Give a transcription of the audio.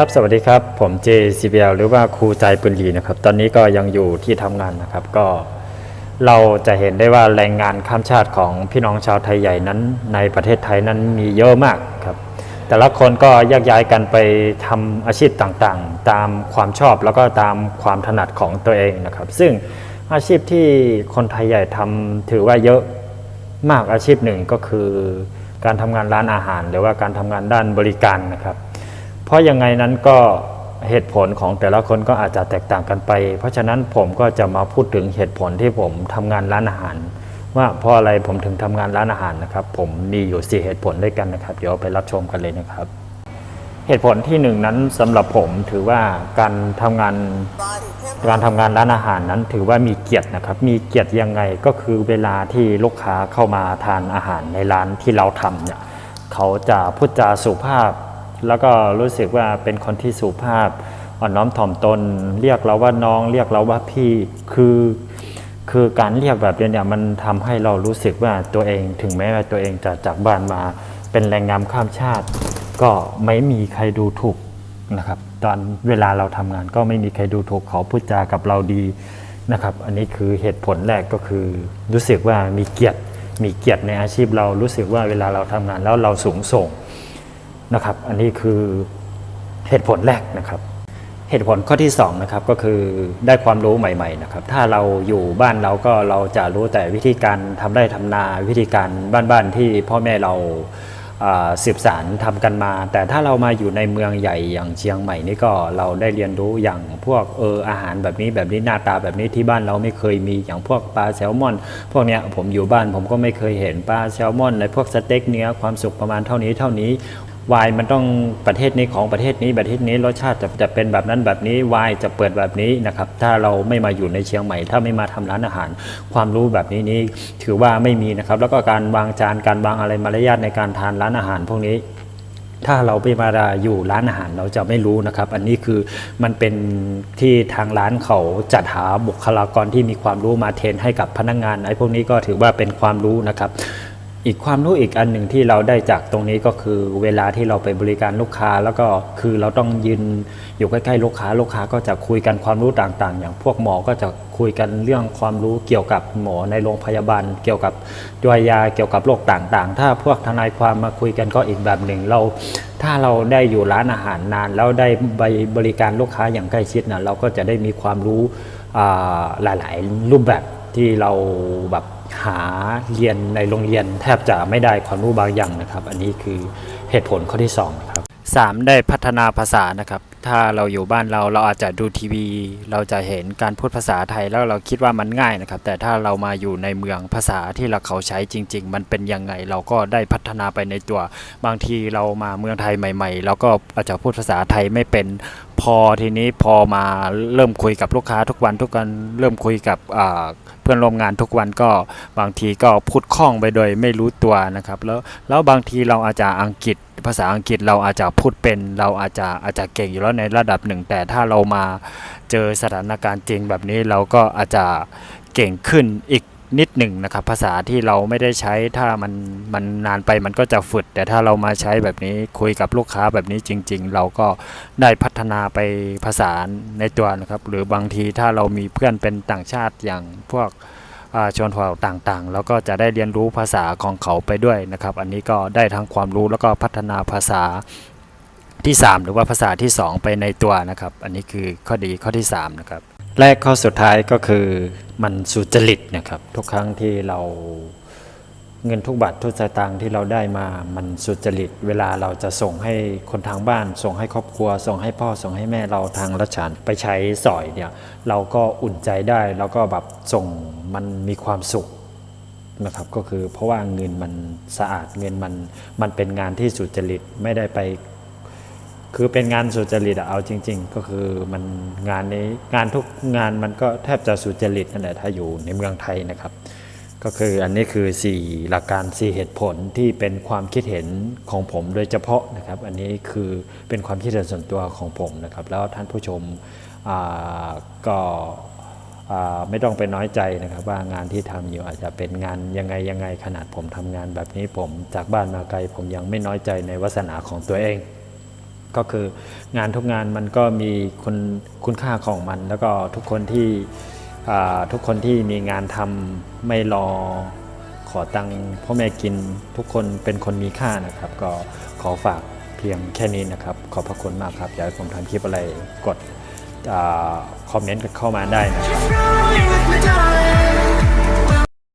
ครับสวัสดีครับ ผม JCBL หรือว่าครูใจปืนหลีนะครับ ตอนนี้ก็ยังอยู่ที่ทำงานนะครับ ก็เราจะเห็นได้ว่าแรงงานข้ามชาติของพี่น้องชาวไทยใหญ่นั้น ในประเทศไทยนั้นมีเยอะมากครับ แต่ละคนก็แยกย้ายกันไปทำอาชีพต่างๆ ตามความชอบแล้วก็ตามความถนัดของตัวเองนะครับ ซึ่งอาชีพที่คนไทยใหญ่ทำถือว่าเยอะมากอาชีพหนึ่งก็คือ การทำงานร้านอาหาร หรือว่าการทำงานด้านบริการนะครับ เพราะยังไงนั้นก็เหตุผลของแต่ละคนก็อาจจะแตกต่างกันไป เพราะฉะนั้นผมก็จะมาพูดถึงเหตุผลที่ผมทำงานร้านอาหาร ว่าเพราะอะไรผมถึงทำงานร้านอาหารนะครับ ผมมีอยู่สี่เหตุผลด้วยกันนะครับ เดี๋ยวไปรับชมกันเลยนะครับ เหตุผลที่หนึ่งนั้นสำหรับผมถือว่าการทำงานการทำงานร้านอาหารนั้น ถือว่ามีเกียรตินะครับ มีเกียรติยังไงก็คือเวลาที่ลูกค้าเข้ามาทานอาหารในร้านที่เราทำเนี่ยเขาจะพูดจาสุภาพ แล้วก็รู้สึกว่าเป็นคนที่สุภาพอ่อนน้อมถ่อมตน เรียกเราว่าน้อง เรียกเราว่าพี่คือคือการเรียกแบบนี้เนี่ยมันทำให้เรารู้สึกว่าตัวเองถึงแม้ว่าตัวเองจะจากบ้านมาเป็นแรงงานข้ามชาติ ก็ไม่มีใครดูถูกนะครับ ตอนเวลาเราทำงานก็ไม่มีใครดูถูกเขาพูดจากับเราดีนะครับ อันนี้คือเหตุผลแรกก็คือ รู้สึกว่ามีเกียรติมีเกียรติในอาชีพเรารู้สึกว่าเวลาเราทำงานแล้วเราสูงส่ง นะครับ อันนี้คือเหตุผลแรกนะครับ เหตุผลข้อที่2นะครับก็คือได้ความรู้ใหม่ๆนะครับ ถ้าเราอยู่บ้านเราก็เราจะรู้แต่วิธีการทำไร่ทำนาวิธีการบ้านๆที่พ่อแม่เราสืบสารทำกันมา แต่ถ้าเรามาอยู่ในเมืองใหญ่อย่างเชียงใหม่นี่ก็เราได้เรียนรู้อย่างพวกเอออาหารแบบนี้แบบนี้หน้าตาแบบนี้ที่บ้านเราไม่เคยมีอย่างพวกปลาแซลมอน พวกเนี้ยผมอยู่บ้านผมก็ไม่เคยเห็นปลาแซลมอนในพวกสเต็กเนื้อความสุขประมาณเท่านี้เท่านี้ วายมันต้องประเทศนี้ของประเทศนี้ประเทศนี้รสชาติจะจะเป็นแบบนั้นแบบนี้วายจะเปิดแบบนี้นะครับถ้าเราไม่มาอยู่ในเชียงใหม่ ถ้าไม่มาทำร้านอาหาร ความรู้แบบนี้นี้ถือว่าไม่มีนะครับแล้วก็การวางจานการวางอะไรมารยาทในการทานร้านอาหาร พวกนี้ถ้าเราไปมาอยู่ร้านอาหารเราจะไม่รู้นะครับ อันนี้คือมันเป็นที่ทางร้านเขาจัดหาบุคลากรที่มีความรู้มาเทรนให้กับพนักงานไอ้พวกนี้ก็ถือว่าเป็นความรู้นะครับ อีกความรู้อีกอันหนึ่งที่เราได้จากตรงนี้ก็คือเวลาที่เราไปบริการลูกค้าแล้วก็คือเราต้องยืนอยู่ใกล้ๆลูกค้าลูกค้าก็จะคุยกันความรู้ต่างๆ อย่างพวกหมอก็จะคุยกันเรื่องความรู้เกี่ยวกับหมอในโรงพยาบาล เกี่ยวกับตัวยาเกี่ยวกับโรคต่างๆ ถ้าพวกทนายความมาคุยกันก็อีกแบบหนึ่งเรา ถ้าเราได้อยู่ร้านอาหารนาน แล้วได้ไปบริการลูกค้าอย่างใกล้ชิดนะเราก็จะได้มีความรู้หลายๆ รูปแบบที่เราแบบ หาเรียนในโรงเรียนแทบจะไม่ได้ความรู้บางอย่างนะครับ อันนี้คือเหตุผลข้อที่สองนะครับสามได้พัฒนาภาษานะครับ ถ้าเราอยู่บ้านเราเราอาจจะดูทีวี เราจะเห็นการพูดภาษาไทยแล้วเราคิดว่ามันง่ายนะครับ แต่ถ้าเรามาอยู่ในเมืองภาษาที่เราเขาใช้จริง ๆ มันเป็นยังไงเราก็ได้พัฒนาไปในตัว บางทีเรามาเมืองไทยใหม่ ๆ เราก็อาจจะพูดภาษาไทยไม่เป็น พอทีนี้พอมาเริ่มคุยกับลูกค้าทุกวันทุกวันเริ่มคุยกับเพื่อนร่วมงานทุกวันก็บางทีก็พูดคล่องไปโดยไม่รู้ตัวนะครับ แล้วแล้วบางทีเราอาจจะอังกฤษภาษาอังกฤษเราอาจจะพูดเป็นเราอาจจะอาจจะเก่งอยู่แล้วในระดับหนึ่ง แต่ถ้าเรามาเจอสถานการณ์จริงแบบนี้เราก็อาจจะเก่งขึ้นอีก นิดหนึ่งนะครับ ภาษาที่เราไม่ได้ใช้ถ้ามันมันนานไปมันก็จะฝุดแต่ถ้าเรามาใช้แบบนี้คุยกับลูกค้าแบบนี้จริง ๆ เราก็ได้พัฒนาไปภาษาในตัวนะครับ หรือบางทีถ้าเรามีเพื่อนเป็นต่างชาติอย่างพวกอ่าชนเผ่าต่างๆ แล้วก็จะได้เรียนรู้ภาษาของเขาไปด้วยนะครับ อันนี้ก็ได้ทั้งความรู้แล้วก็พัฒนาภาษาที่ 3 หรือว่าภาษาที่ 2 ไปในตัวนะครับ อันนี้คือข้อดีข้อที่ 3 นะครับ แรกข้อสุดท้ายก็คือมันสุจริตนะครับ ทุกครั้งที่เราเงินทุกบาททุกสตางค์ที่เราได้มามันสุจริต เวลาเราจะส่งให้คนทางบ้าน ส่งให้ครอบครัว ส่งให้พ่อส่งให้แม่เราทางรัชานไปใช้สอยเนี่ยเราก็อุ่นใจได้แล้วก็แบบส่งมันมีความสุขนะครับก็คือเพราะว่าเงินมันสะอาดเงินมันมันเป็นงานที่สุจริตไม่ได้ไป คือเป็นงานสุจริตเอาจริง ๆ ก็คือมันงานนี้งานทุกงานมันก็แทบจะสุจริตนั่นแหละถ้าอยู่ในเมืองไทยนะครับ ก็คืออันนี้คือ 4 หลักการ 4 เหตุผลที่เป็นความคิดเห็นของผมโดยเฉพาะนะครับ อันนี้คือเป็นความคิดเห็นส่วนตัวของผมนะครับ แล้วท่านผู้ชมอ่าก็อ่าไม่ต้องไปน้อยใจนะครับ ว่างานที่ทำอยู่อาจจะเป็นงานยังไงยังไงขนาดผมทำงานแบบนี้ผมจากบ้านมาไกล ผมยังไม่น้อยใจในวาสนาของตัวเอง ก็คืองานทุกงานมันก็มีคุณคุณค่าของมัน แล้วก็ทุกคนที่ทุกคนที่มีงานทำไม่รอขอตังค์พ่อแม่กินทุกคนเป็นคนมีค่านะครับ ก็ขอฝากเพียงแค่นี้นะครับ ขอบพระคุณมากครับ อยากให้ผมทำคลิปอะไรกดอคอมเมนต์กันเข้ามาได้นะครับ